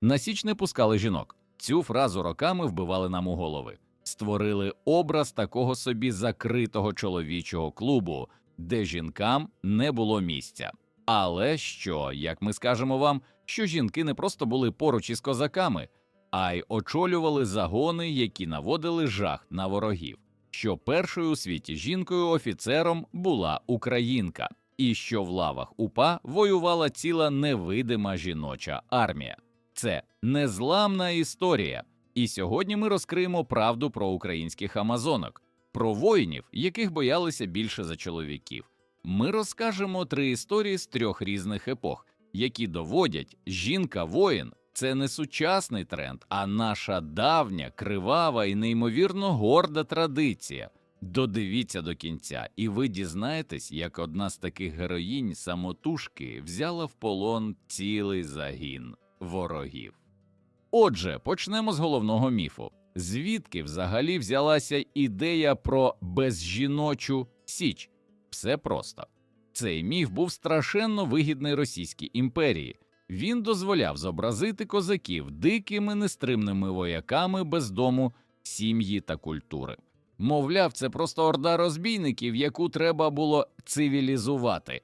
На січ не пускали жінок. Цю фразу роками вбивали нам у голови. Створили образ такого собі закритого чоловічого клубу, де жінкам не було місця. Але що, як ми скажемо вам, що жінки не просто були поруч із козаками, а й очолювали загони, які наводили жах на ворогів, що першою у світі жінкою офіцером була українка, і що в лавах УПА воювала ціла невидима жіноча армія. Це незламна історія. І сьогодні ми розкриємо правду про українських амазонок, про воїнів, яких боялися більше за чоловіків. Ми розкажемо три історії з трьох різних епох, які доводять, жінка воїн це не сучасний тренд, а наша давня, кривава і неймовірно горда традиція. Додивіться до кінця, і ви дізнаєтесь, як одна з таких героїнь самотужки взяла в полон цілий загін ворогів. Отже, почнемо з головного міфу. Звідки взагалі взялася ідея про безжіночу січ? Все просто. Цей міф був страшенно вигідний Російській імперії. Він дозволяв зобразити козаків дикими нестримними вояками без дому, сім'ї та культури. Мовляв, це просто орда розбійників, яку треба було цивілізувати.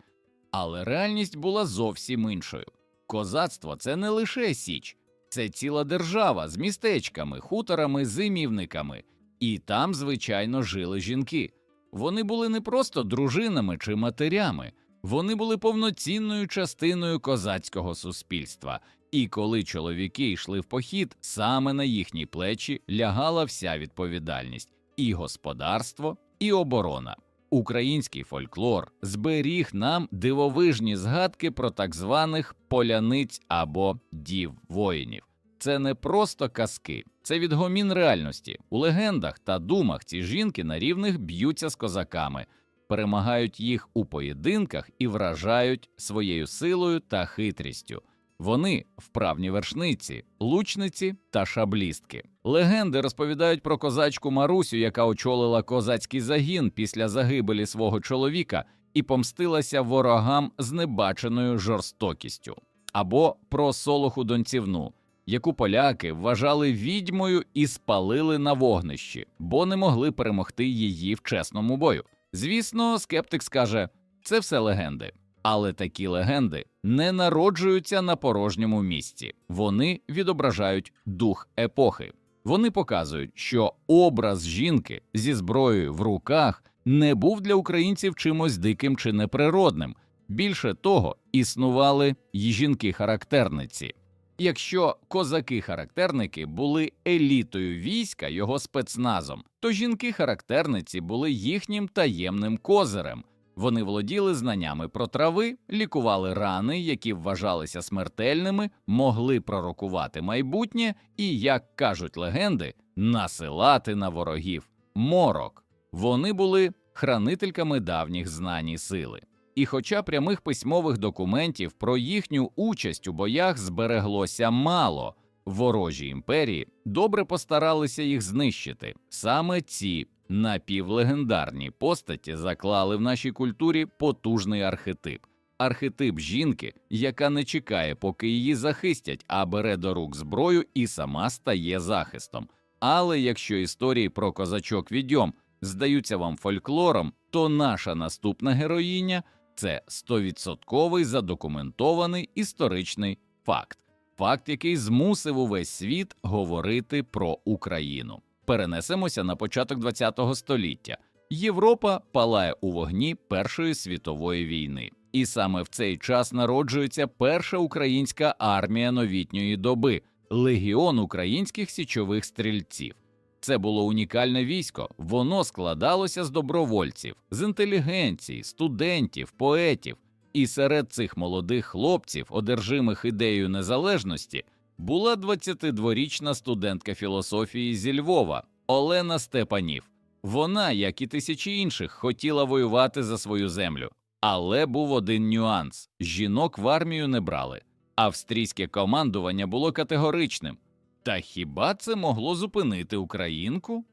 Але реальність була зовсім іншою. Козацтво це не лише січ, це ціла держава з містечками, хуторами, зимівниками, і там, звичайно, жили жінки. Вони були не просто дружинами чи матерями, вони були повноцінною частиною козацького суспільства. І коли чоловіки йшли в похід, саме на їхні плечі лягала вся відповідальність і господарство, і оборона. Український фольклор зберіг нам дивовижні згадки про так званих поляниць або дів воїнів. Це не просто казки, це відгомін реальності. У легендах та думах ці жінки на рівних б'ються з козаками, перемагають їх у поєдинках і вражають своєю силою та хитрістю. Вони вправні вершниці, лучниці та шаблістки. Легенди розповідають про козачку Марусю, яка очолила козацький загін після загибелі свого чоловіка і помстилася ворогам з небаченою жорстокістю, або про Солоху Донцівну, яку поляки вважали відьмою і спалили на вогнищі, бо не могли перемогти її в чесному бою. Звісно, скептик скаже, це все легенди. Але такі легенди не народжуються на порожньому місці, вони відображають дух епохи. Вони показують, що образ жінки зі зброєю в руках не був для українців чимось диким чи неприродним. Більше того, існували й жінки-характерниці. Якщо козаки-характерники були елітою війська його спецназом, то жінки-характерниці були їхнім таємним козирем. Вони володіли знаннями про трави, лікували рани, які вважалися смертельними, могли пророкувати майбутнє і, як кажуть легенди, насилати на ворогів морок. Вони були хранительками давніх знань і сили. І хоча прямих письмових документів про їхню участь у боях збереглося мало, ворожі імперії добре постаралися їх знищити. Саме ці напівлегендарні постаті заклали в нашій культурі потужний архетип. Архетип жінки, яка не чекає, поки її захистять, а бере до рук зброю і сама стає захистом. Але якщо історії про козачок відьом здаються вам фольклором, то наша наступна героїня це стовідсотковий задокументований історичний факт, факт, який змусив увесь світ говорити про Україну. Перенесемося на початок ХХ століття. Європа палає у вогні Першої світової війни, і саме в цей час народжується перша українська армія новітньої доби легіон українських січових стрільців. Це було унікальне військо, воно складалося з добровольців, з інтелігенції, студентів, поетів. І серед цих молодих хлопців, одержимих ідеєю незалежності, була 22-річна студентка філософії зі Львова Олена Степанів. Вона, як і тисячі інших, хотіла воювати за свою землю. Але був один нюанс: жінок в армію не брали. Австрійське командування було категоричним. Та хіба це могло зупинити українку?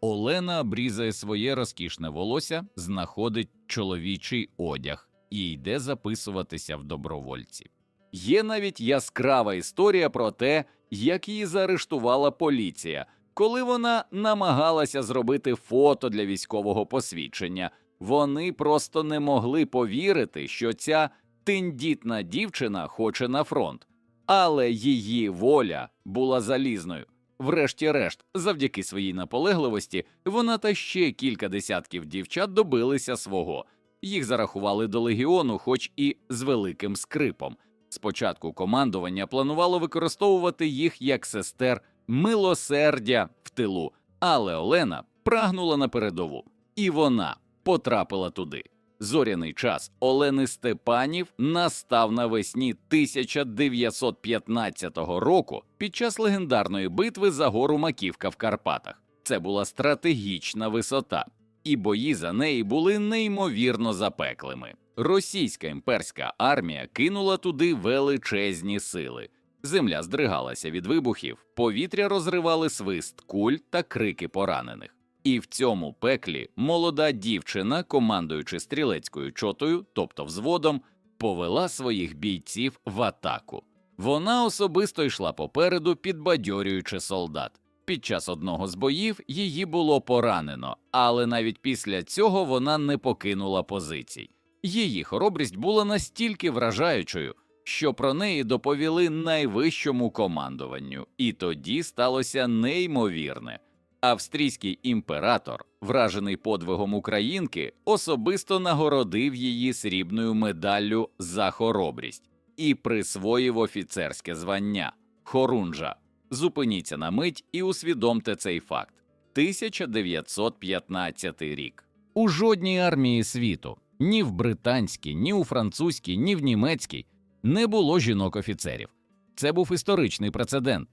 Олена обрізає своє розкішне волосся, знаходить чоловічий одяг і йде записуватися в добровольці. Є навіть яскрава історія про те, як її заарештувала поліція, коли вона намагалася зробити фото для військового посвідчення. Вони просто не могли повірити, що ця тендітна дівчина хоче на фронт, але її воля була залізною. Врешті-решт, завдяки своїй наполегливості, вона та ще кілька десятків дівчат добилися свого. Їх зарахували до легіону, хоч і з великим скрипом. Спочатку командування планувало використовувати їх як сестер милосердя в тилу, але Олена прагнула на передову, і вона потрапила туди. Зоряний час Олени Степанів настав навесні 1915 року під час легендарної битви за гору Маківка в Карпатах. Це була стратегічна висота, і бої за неї були неймовірно запеклими. Російська імперська армія кинула туди величезні сили. Земля здригалася від вибухів, повітря розривали свист куль та крики поранених. І в цьому пеклі молода дівчина, командуючи стрілецькою чотою, тобто взводом, повела своїх бійців в атаку. Вона особисто йшла попереду, підбадьорюючи солдат. Під час одного з боїв її було поранено, але навіть після цього вона не покинула позицій. Її хоробрість була настільки вражаючою, що про неї доповіли найвищому командуванню, і тоді сталося неймовірне. Австрійський імператор, вражений подвигом українки, особисто нагородив її срібною медаллю за хоробрість і присвоїв офіцерське звання Хорунжа. Зупиніться на мить і усвідомте цей факт. 1915 рік. У жодній армії світу, ні в британській, ні у французькій, ні в німецькій не було жінок-офіцерів. Це був історичний прецедент.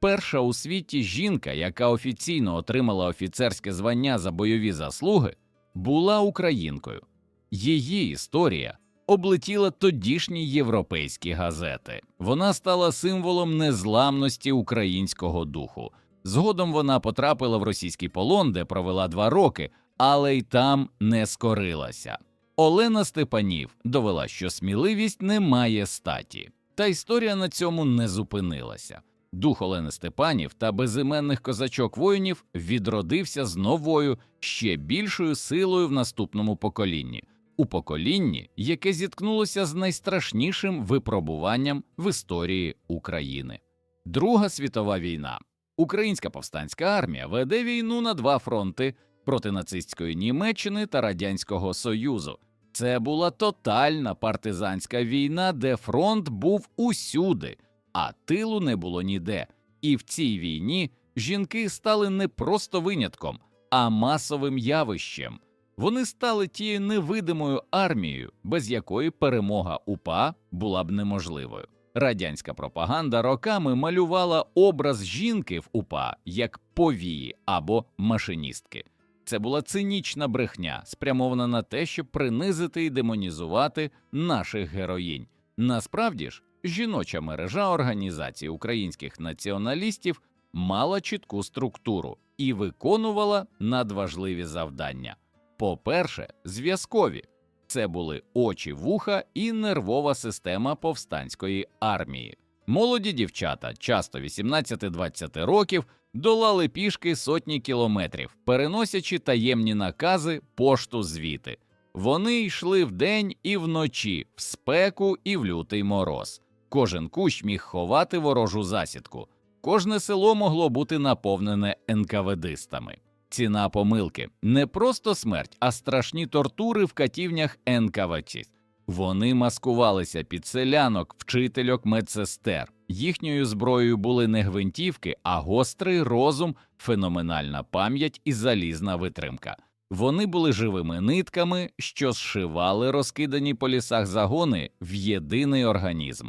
Перша у світі жінка, яка офіційно отримала офіцерське звання за бойові заслуги, була українкою. Її історія облетіла тодішні європейські газети. Вона стала символом незламності українського духу. Згодом вона потрапила в російський полон, де провела два роки, але й там не скорилася. Олена Степанів довела, що сміливість не має статі, та історія на цьому не зупинилася. Дух Олени Степанів та безіменних козачок воїнів відродився з новою, ще більшою силою в наступному поколінні, у поколінні, яке зіткнулося з найстрашнішим випробуванням в історії України. Друга світова війна. Українська повстанська армія веде війну на два фронти проти нацистської Німеччини та Радянського Союзу. Це була тотальна партизанська війна, де фронт був усюди, а тилу не було ніде. І в цій війні жінки стали не просто винятком, а масовим явищем. Вони стали тією невидимою армією, без якої перемога УПА була б неможливою. Радянська пропаганда роками малювала образ жінки в УПА як повії або машиністки. Це була цинічна брехня, спрямована на те, щоб принизити і демонізувати наших героїнь. Насправді ж, жіноча мережа організацій українських націоналістів мала чітку структуру і виконувала надважливі завдання. По-перше, зв'язкові це були очі, вуха і нервова система повстанської армії. Молоді дівчата, часто 18-20 років, долали пішки сотні кілометрів, переносячи таємні накази, пошту звіти. Вони йшли вдень і вночі, в спеку і в лютий мороз. Кожен кущ міг ховати ворожу засідку, кожне село могло бути наповнене НКВДистами. Ціна помилки не просто смерть, а страшні тортури в катівнях НКВД. Вони маскувалися під селянок, вчительок, медсестер. Їхньою зброєю були не гвинтівки, а гострий розум, феноменальна пам'ять і залізна витримка. Вони були живими нитками, що зшивали розкидані по лісах загони в єдиний організм.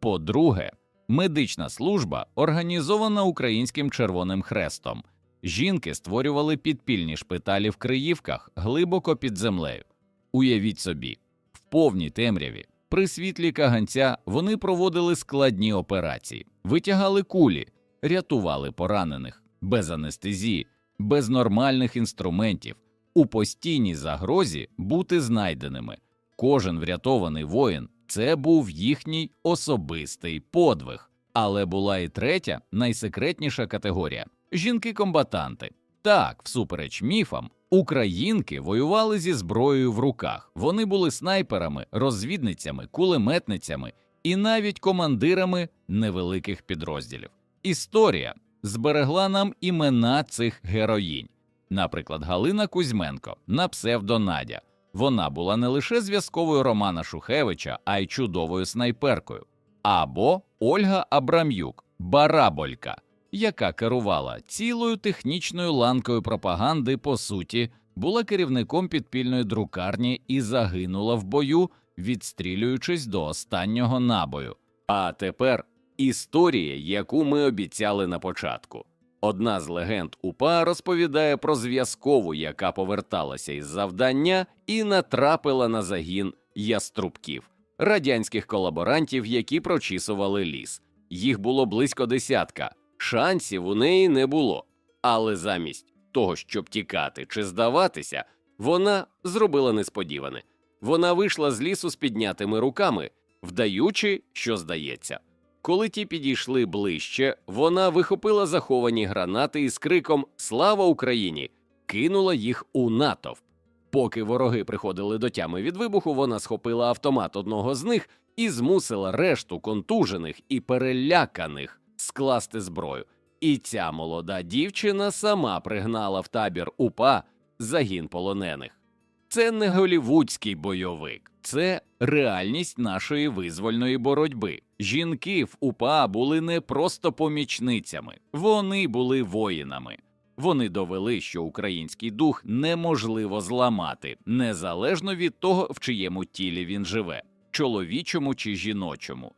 По-друге, медична служба організована Українським Червоним Хрестом. Жінки створювали підпільні шпиталі в Криївках глибоко під землею. Уявіть собі, в повній темряві, при світлі каганця вони проводили складні операції, витягали кулі, рятували поранених без анестезії, без нормальних інструментів, у постійній загрозі бути знайденими. Кожен врятований воїн Це був їхній особистий подвиг. Але була і третя, найсекретніша категорія жінки-комбатанти. Так, всупереч міфам, українки воювали зі зброєю в руках. Вони були снайперами, розвідницями, кулеметницями і навіть командирами невеликих підрозділів. Історія зберегла нам імена цих героїнь. Наприклад, Галина Кузьменко на псевдо Надя. Вона була не лише зв'язковою Романа Шухевича, а й чудовою снайперкою. Або Ольга Абрам'юк, Бараболька, яка керувала цілою технічною ланкою пропаганди, по суті, була керівником підпільної друкарні і загинула в бою, відстрілюючись до останнього набою. А тепер історія, яку ми обіцяли на початку. Одна з легенд УПА розповідає про зв'язкову, яка поверталася із завдання і натрапила на загін яструбків, радянських колаборантів, які прочісували ліс. Їх було близько десятка, шансів у неї не було. Але замість того, щоб тікати чи здаватися, вона зробила несподіване. Вона вийшла з лісу з піднятими руками, вдаючи, що здається. Коли ті підійшли ближче, вона вихопила заховані гранати і з криком Слава Україні! кинула їх у натовп. Поки вороги приходили до тями від вибуху, вона схопила автомат одного з них і змусила решту контужених і переляканих скласти зброю. І ця молода дівчина сама пригнала в табір УПА загін полонених. Це не голівудський бойовик, це реальність нашої визвольної боротьби. Жінки в УПА були не просто помічницями, вони були воїнами. Вони довели, що український дух неможливо зламати, незалежно від того, в чиєму тілі він живе, чоловічому чи жіночому.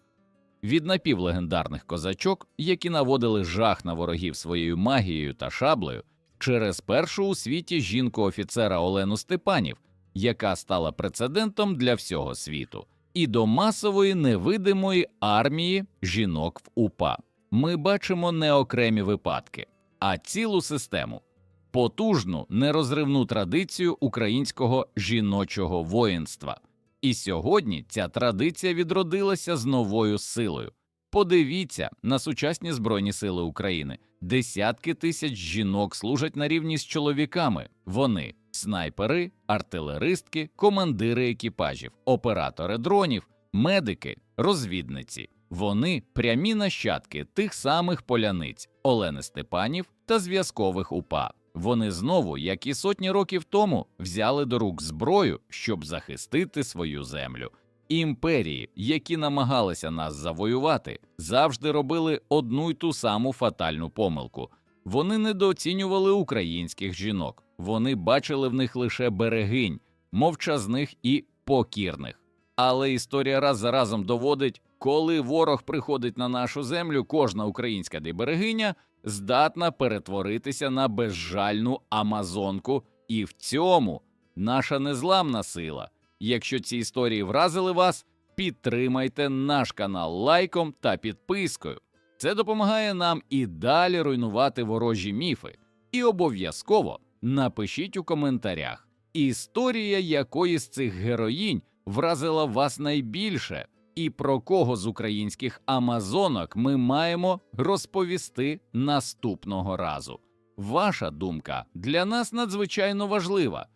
Від напівлегендарних козачок, які наводили жах на ворогів своєю магією та шаблею, через першу у світі жінку офіцера Олену Степанів, яка стала прецедентом для всього світу, і до масової невидимої армії жінок в УПА. Ми бачимо не окремі випадки, а цілу систему, потужну нерозривну традицію українського жіночого воїнства. І сьогодні ця традиція відродилася з новою силою. Подивіться на сучасні Збройні Сили України. Десятки тисяч жінок служать на рівні з чоловіками. Вони снайпери, артилеристки, командири екіпажів, оператори дронів, медики, розвідниці. Вони прямі нащадки тих самих поляниць Олени Степанів та зв'язкових УПА. Вони знову, як і сотні років тому, взяли до рук зброю, щоб захистити свою землю. Імперії, які намагалися нас завоювати, завжди робили одну й ту саму фатальну помилку. Вони недооцінювали українських жінок, вони бачили в них лише берегинь, мовчазних і покірних. Але історія раз за разом доводить, коли ворог приходить на нашу землю, кожна українська деберегиня здатна перетворитися на безжальну амазонку, і в цьому наша незламна сила. Якщо ці історії вразили вас, підтримайте наш канал лайком та підпискою. Це допомагає нам і далі руйнувати ворожі міфи. І обов'язково напишіть у коментарях, історія якої з цих героїнь вразила вас найбільше, і про кого з українських амазонок ми маємо розповісти наступного разу. Ваша думка для нас надзвичайно важлива.